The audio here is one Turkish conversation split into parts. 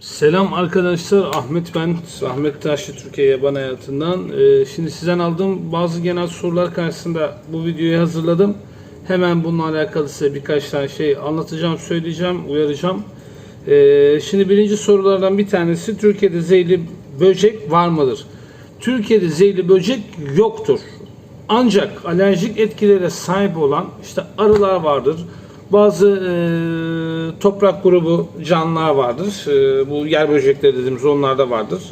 Selam arkadaşlar, Ahmet ben, Ahmet Taşlı Türkiye Yaban Hayatı'ndan. Ee, şimdi sizden aldığım bazı genel sorular karşısında bu videoyu hazırladım. Hemen bununla alakalı size birkaç tane şey anlatacağım, söyleyeceğim, uyaracağım. Ee, şimdi birinci sorulardan bir tanesi, Türkiye'de zehirli böcek var mıdır? Türkiye'de zehirli böcek yoktur. Ancak alerjik etkilere sahip olan işte arılar vardır. Bazı e, toprak grubu canlılar vardır. E, bu yer böcekleri dediğimiz onlar da vardır.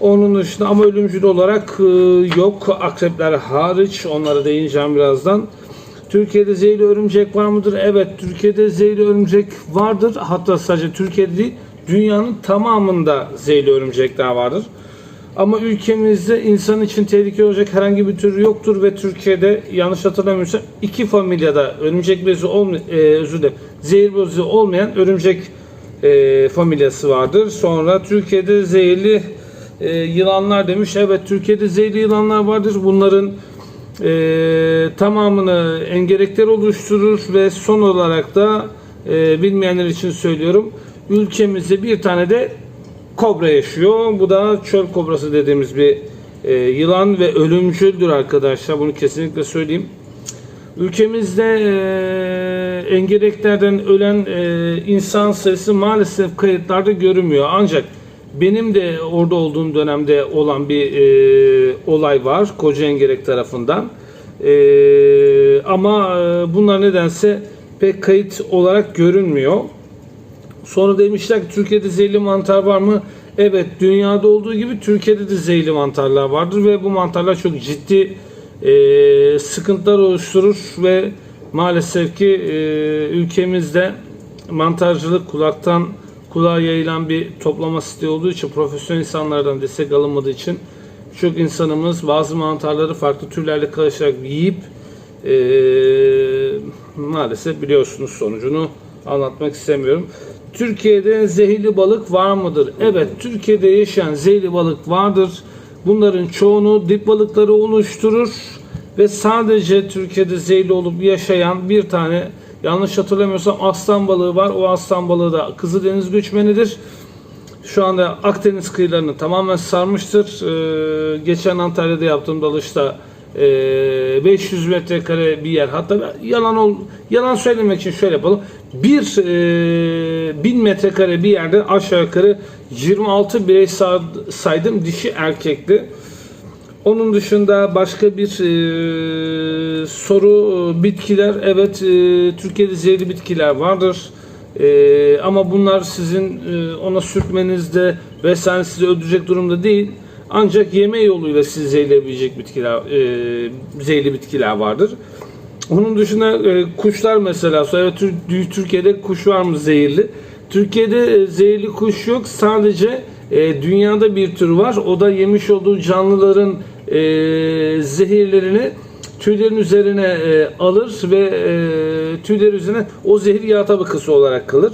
Onun dışında ama ölümcül olarak e, yok. Akrepler hariç onlara değineceğim birazdan. Türkiye'de zehirli örümcek var mıdır? Evet, Türkiye'de zehirli örümcek vardır. Hatta sadece Türkiye'de değil, dünyanın tamamında zehirli örümcekler vardır. Ama ülkemizde insan için tehlike olacak herhangi bir tür yoktur ve Türkiye'de yanlış hatırlamıyorsam iki familyada örümcek bezi olmayan, e, zehir bezi olmayan örümcek e, familyası vardır. Sonra Türkiye'de zehirli e, yılanlar demiş. Evet Türkiye'de zehirli yılanlar vardır. Bunların e, tamamını engerekler oluşturur ve son olarak da e, bilmeyenler için söylüyorum. Ülkemizde bir tane de kobra yaşıyor. Bu da çöl kobrası dediğimiz bir e, yılan ve ölümcüldür arkadaşlar. Bunu kesinlikle söyleyeyim. Ülkemizde e, engereklerden ölen e, insan sayısı maalesef kayıtlarda görünmüyor. Ancak benim de orada olduğum dönemde olan bir e, olay var Koca Engerek tarafından. E, ama e, bunlar nedense pek kayıt olarak görünmüyor. Sonra demişler ki Türkiye'de zehirli mantar var mı? Evet dünyada olduğu gibi Türkiye'de de zehirli mantarlar vardır ve bu mantarlar çok ciddi e, sıkıntılar oluşturur ve maalesef ki e, ülkemizde mantarcılık kulaktan kulağa yayılan bir toplama siteyi olduğu için profesyonel insanlardan destek alınmadığı için çok insanımız bazı mantarları farklı türlerle karışarak yiyip e, maalesef biliyorsunuz sonucunu anlatmak istemiyorum. Türkiye'de zehirli balık var mıdır? Evet, Türkiye'de yaşayan zehirli balık vardır. Bunların çoğunu dip balıkları oluşturur ve sadece Türkiye'de zehirli olup yaşayan bir tane yanlış hatırlamıyorsam aslan balığı var. O aslan balığı da Kızıldeniz göçmenidir. Şu anda Akdeniz kıyılarını tamamen sarmıştır. Ee, geçen Antalya'da yaptığım dalışta 500 metrekare bir yer. Hatta yalan ol, yalan söylemek için şöyle yapalım. Bir e, 1000 metrekare bir yerde aşağı yukarı 26 birey sa- saydım dişi erkekti. Onun dışında başka bir e, soru e, bitkiler. Evet e, Türkiye'de zehirli bitkiler vardır. E, ama bunlar sizin e, ona sürtmenizde vesaire sizi öldürecek durumda değil. Ancak yeme yoluyla sizi zehirleyebilecek bitkiler, e, zehirli bitkiler vardır. Onun dışında e, kuşlar mesela. Evet Tür- Türkiye'de kuş var mı zehirli? Türkiye'de e, zehirli kuş yok. Sadece e, dünyada bir tür var. O da yemiş olduğu canlıların e, zehirlerini tüylerin üzerine e, alır ve e, tüyler üzerine o zehir yağ tabakası olarak kalır.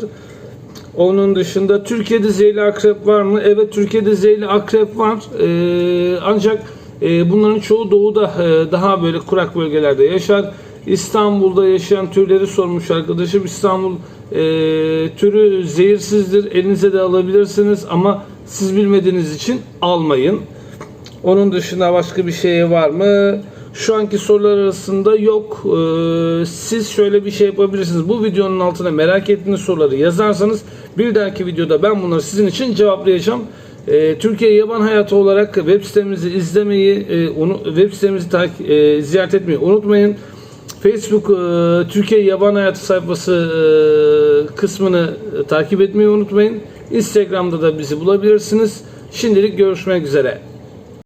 Onun dışında Türkiye'de zehirli akrep var mı? Evet Türkiye'de zehirli akrep var. Ee, ancak e, bunların çoğu doğuda e, daha böyle kurak bölgelerde yaşar. İstanbul'da yaşayan türleri sormuş arkadaşım. İstanbul e, türü zehirsizdir. Elinize de alabilirsiniz ama siz bilmediğiniz için almayın. Onun dışında başka bir şey var mı? Şu anki sorular arasında yok. Ee, siz şöyle bir şey yapabilirsiniz. Bu videonun altına merak ettiğiniz soruları yazarsanız bir dahaki videoda ben bunları sizin için cevaplayacağım. Ee, Türkiye Yaban Hayatı olarak web sitemizi izlemeyi, e, onu, web sitemizi takip, e, ziyaret etmeyi unutmayın. Facebook e, Türkiye Yaban Hayatı sayfası e, kısmını e, takip etmeyi unutmayın. Instagram'da da bizi bulabilirsiniz. Şimdilik görüşmek üzere.